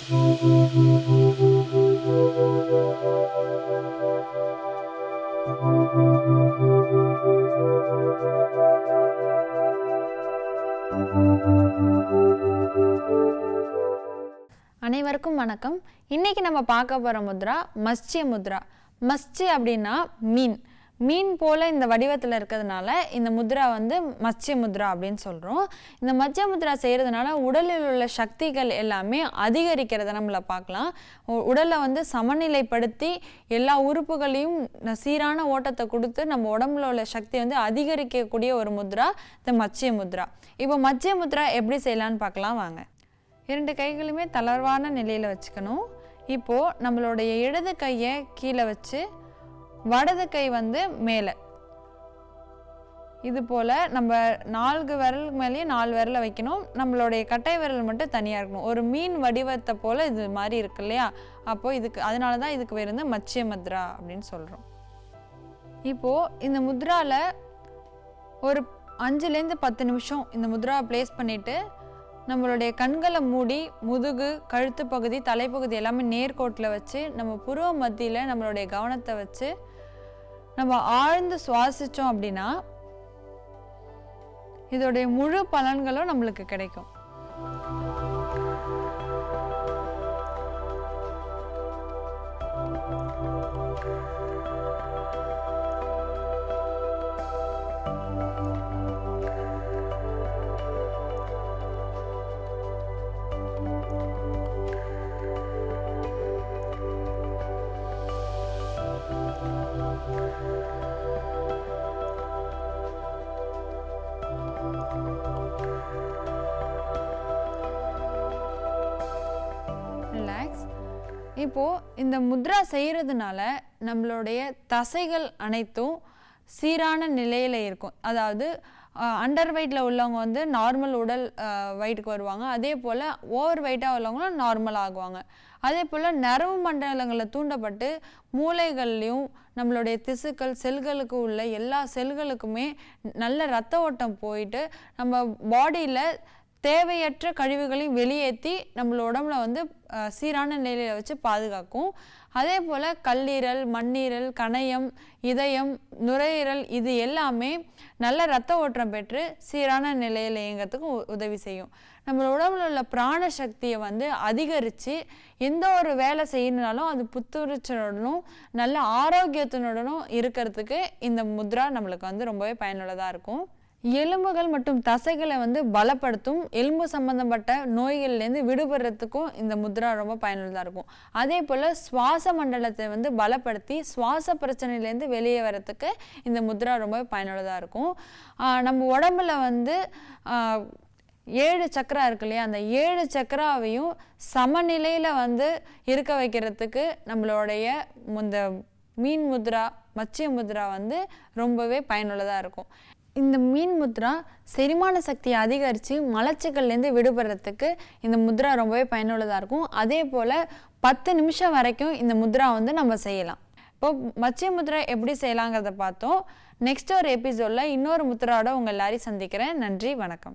அனைவருக்கும் வணக்கம். இன்னைக்கு நம்ம பார்க்க போகிற முத்ரா மத்ஸ்ய முத்ரா. மத்ஸ்ய அப்படின்னா மீன். மீன் போல் இந்த வடிவத்தில் இருக்கிறதுனால இந்த முத்ரா வந்து மத்ய முத்ரா அப்படின்னு சொல்கிறோம் இந்த மத்ய முத்ரா செய்கிறதுனால உடலில் உள்ள சக்திகள் எல்லாமே அதிகரிக்கிறத நம்மள பார்க்கலாம். உடலை வந்து சமநிலைப்படுத்தி எல்லா உறுப்புகளையும் சீரான ஓட்டத்தை கொடுத்து நம்ம உடம்புல உள்ள சக்தி வந்து அதிகரிக்கக்கூடிய ஒரு முத்ரா இந்த மத்ய முத்ரா. இப்போ மத்ய முத்ரா எப்படி செய்யலான்னு பார்க்கலாம் வாங்க. இரண்டு கைகளுமே தளர்வான நிலையில் வச்சுக்கணும். இப்போது நம்மளுடைய இடது கையை கீழே வச்சு வடது கை வந்து மேலே. இது போல் நம்ம நான்கு விரல் மேலேயும் நாலு விரலை வைக்கணும். நம்மளுடைய கட்டை விரல் மட்டும் தனியாக இருக்கணும். ஒரு மீன் வடிவத்தை போல் இது மாதிரி இருக்கு இல்லையா? அப்போது இதுக்கு அதனால தான் இதுக்கு பேர் வந்து மச்சிய முத்ரா அப்படின்னு சொல்கிறோம் இப்போது இந்த முத்ராவில் ஒரு அஞ்சுலேருந்து பத்து நிமிஷம் இந்த முத்ராவை ப்ளேஸ் பண்ணிவிட்டு நம்மளுடைய கண்களை மூடி முதுகு கழுத்து பகுதி தலைப்பகுதி எல்லாமே நேர்கோட்டில் வச்சு நம்ம புருவ மத்தியில் நம்மளுடைய கவனத்தை வச்சு நம்ம ஆழ்ந்து சுவாசித்தோம் அப்படின்னா இதோடைய முழு பலன்களும் நம்மளுக்கு கிடைக்கும். இப்போது இந்த முத்ரா செய்கிறதுனால நம்மளுடைய தசைகள் அனைத்தும் சீரான நிலையில் இருக்கும். அதாவது அண்டர் வெயிட்டில் உள்ளவங்க வந்து நார்மல் உடல் வெயிட்டுக்கு வருவாங்க. அதே போல் ஓவர் வெயிட்டாக உள்ளவங்களும் நார்மல் ஆகுவாங்க. அதே போல் நரம்பு மண்டலங்களில் தூண்டப்பட்டு மூளைகள்லையும் நம்மளுடைய திசுக்கள் செல்களுக்கு உள்ள எல்லா செல்களுக்குமே நல்ல ரத்த ஓட்டம் போயிட்டு நம்ம பாடியில் தேவையற்ற கழிவுகளையும் வெளியேற்றி நம்மளோட உடம்புல வந்து சீரான நிலையில் வச்சு பாதுகாக்கும். அதே போல் கல்லீரல் மண்ணீரல் கணையம் இதயம் நுரையீரல் இது எல்லாமே நல்ல ரத்த ஓட்டம் பெற்று சீரான நிலையில் இயங்கிறதுக்கு உ- உதவி செய்யும். நம்ம உடம்புல உள்ள பிராண சக்தியை வந்து அதிகரித்து எந்த ஒரு வேலை செய்யணுனாலும் அது புத்துணர்ச்சியுடனும் நல்ல ஆரோக்கியத்தினுடனும் இருக்கிறதுக்கு இந்த முத்ரா நம்மளுக்கு வந்து ரொம்பவே பயனுள்ளதாக இருக்கும். எலும்புகள் மற்றும் தசைகளை வந்து பலப்படுத்தும் எலும்பு சம்பந்தப்பட்ட நோய்கள்லேருந்து விடுபடுறதுக்கும் இந்த முத்ரா ரொம்ப பயனுள்ளதாக இருக்கும். அதே போல் சுவாச மண்டலத்தை வந்து பலப்படுத்தி சுவாச பிரச்சனையிலேருந்து வெளியே வரத்துக்கு இந்த முத்ரா ரொம்ப பயனுள்ளதாக இருக்கும். நம்ம உடம்புல வந்து ஏழு சக்கரா இருக்கு இல்லையா? அந்த ஏழு சக்கராவையும் சமநிலையில் வந்து இருக்க வைக்கிறதுக்கு நம்மளுடைய இந்த மீன் முத்ரா மச்சிய முத்ரா வந்து ரொம்பவே பயனுள்ளதாக இருக்கும். இந்த மீன் முத்ரா செரிமான சக்தியை அதிகரித்து மலச்சிக்கல்லேருந்து விடுபடுறதுக்கு இந்த முத்ரா ரொம்பவே பயனுள்ளதாக இருக்கும். அதே போல் பத்து நிமிஷம் வரைக்கும் இந்த முத்ரா வந்து நம்ம செய்யலாம். இப்போ மச்சிய முத்ரா எப்படி செய்யலாங்கிறத பார்த்தோம். நெக்ஸ்ட் ஒரு எபிசோடில் இன்னொரு முத்ராவோட உங்கள் எல்லாரையும் சந்திக்கிறேன். நன்றி வணக்கம்.